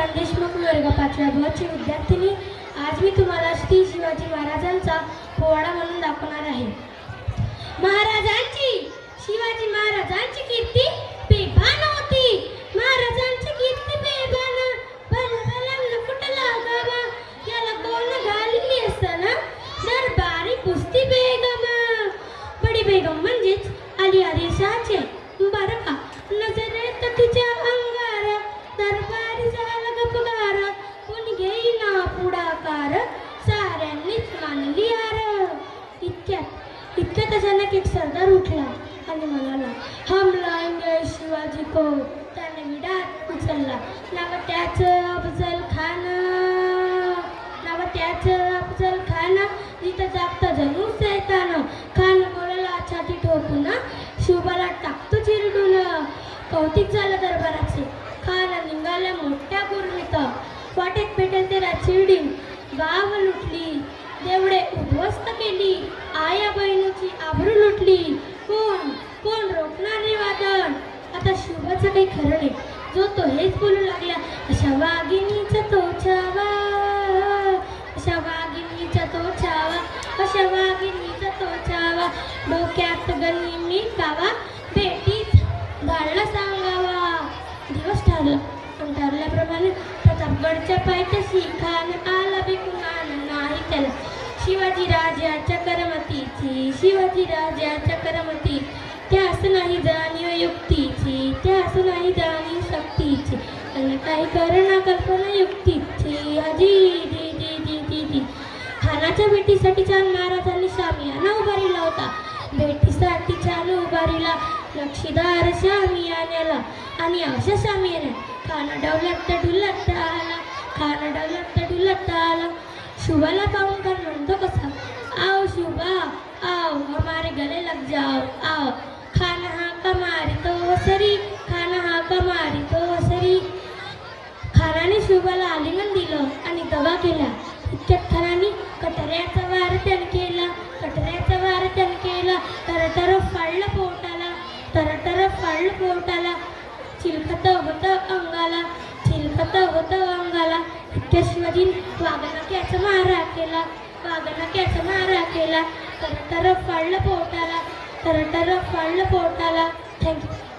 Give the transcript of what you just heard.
प्रकाश देशमुख वर्ग पाचव्या बची विद्यार्थिनी. आज मी तुम्हाला श्री शिवाजी महाराजांचा पोवाडा म्हणून दाखवणार आहे. महाराजांची शिवाजी महाराजांची कीर्ती बेभान होती. महाराजांची कीर्ती बेभान. भला कुठला गावा याला कोण घालली असताना दरबारी कुस्ती बेगम. बडी बेगम म्हणजेच अली आदिशाचे अचानक एक सरदार उठला आणि म्हणाला हम लाएंगे शिवाजी को त्याने विडा उचलला नाव त्याच अफजल खान नाव त्याच अफजल खान जिथं जागता जणू सैतान. खान बोलला छाती ठोकून शिवबाला टाकतो चिरडून. कौतिक झालं दरबाराचे. खान निघाल्या मोठ्या गुरमीत. वाटेत पेटेल त्याला चिरडी गाव लुटली देवडे उद्ध्वस्त केली. आई शिवबाचं काही खरं नाही. जो तो हेच बोलू लागला अशा वाघिणीचा तो छावा अशा वाघिणीचा तो छावा अशा वाघिणीचा तो छावा डोक्यात गणी मी कावा भेटीत घालला सांगावा. दिवस ठरला. पण ठरल्याप्रमाणे प्रतापगडच्या पायथ्याशी खान आला बिकुमान नाही त्याला. शिवाजी राजाच्या करमतीची शिवाजी राजाच्या करमती त्यास नाही जाणीव युक्तीची त्यास नाही जाणीव शक्तीची. आणि काही करणा कल्पना युक्तीची. अजी जी जी जी जी जी. खानाच्या भेटीसाठी छान महाराजांनी शामियाना उभारिला होता. भेटीसाठी छान उभारिला. लक्षीदार शामियान्याला. आणि अशा शामियाने खाना डवलत डुलत आला. खाना डवलत डुलत आला. शुभाला पाहून कर म्हणतो कसा? आओ शुभा आओ हमारे गले लग जाओ आओ. कमारी खाना हा मारी तो सरी खानाने शिवबाला आलिंगन दिलं आणि दवा केला. इतक्यात खानाने कटऱ्याचा वार त्याने केला. कटऱ्याचा वार त्याने केला. तर तर फाडलं पोटाला. तर तर फाडलं पोटाला. चिलखत होतं अंगाला. चिलखत होतं अंगाला. इतक्या शिवाजी वाघनक्याचा मारा केला. वाघनक्याचा मारा केला. तर तर फाडलं पोटाला. तर तर फाडलं पोटाला. थँक्यू